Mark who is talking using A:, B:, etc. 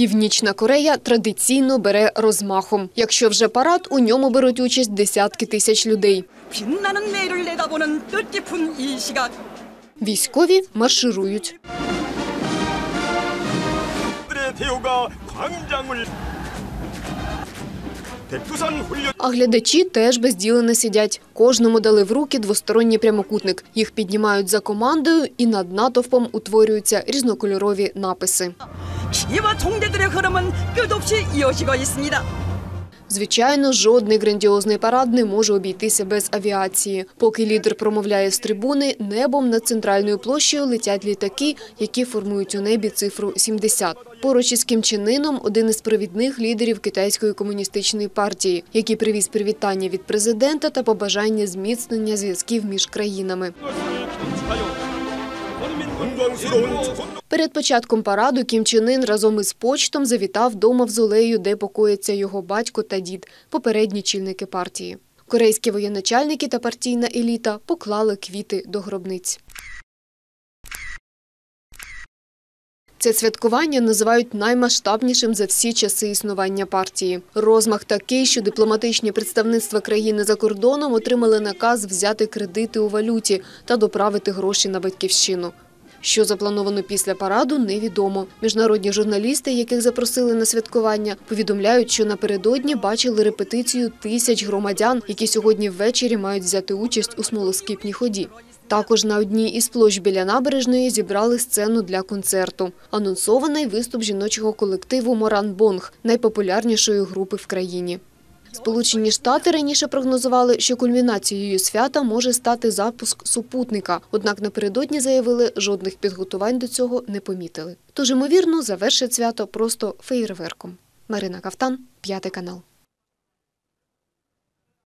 A: Північна Корея традиційно бере розмахом. Якщо вже парад, у ньому беруть участь десятки тисяч людей. Військові марширують. А глядачі теж безділо не сидять. Кожному дали в руки двосторонній прямокутник. Їх піднімають за командою, і над натовпом утворюються різнокольорові написи.
B: 기와 총대들의 흐름은 끝없이 이어지고 있습니다.
A: Звичайно, жодний грандіозний парад не може обійтися без авіації. Поки лідер промовляє з трибуни, небом над центральною площею летять літаки, які формують у небі цифру 70. Поруч із Кім Чен Іном – один із провідних лідерів китайської комуністичної партії, який привіз привітання від президента та побажання зміцнення зв'язків між країнами. Перед початком параду Кім Чен Ын разом із почтом завітав до мавзолею, де покоїться його батько та дід, попередні чільники партії. Корейські воєначальники та партійна еліта поклали квіти до гробниць. Це святкування називають наймасштабнішим за всі часи існування партії. Розмах такий, що дипломатичні представництва країни за кордоном отримали наказ взяти кредити у валюті та доправити гроші на батьківщину. Що заплановано після параду, невідомо. Міжнародні журналісти, яких запросили на святкування, повідомляють, що напередодні бачили репетицію тисяч громадян, які сьогодні ввечері мають взяти участь у смолоскипній ході. Також на одній із площ біля набережної зібрали сцену для концерту. Анонсований виступ жіночого колективу Моран Бонг, найпопулярнішої групи в країні. Сполучені Штати раніше прогнозували, що кульмінацією свята може стати запуск супутника. Однак напередодні заявили, жодних підготувань до цього не помітили. Тож, ймовірно, завершить свято просто феєрверком. Марина Кафтан, п'ятий канал.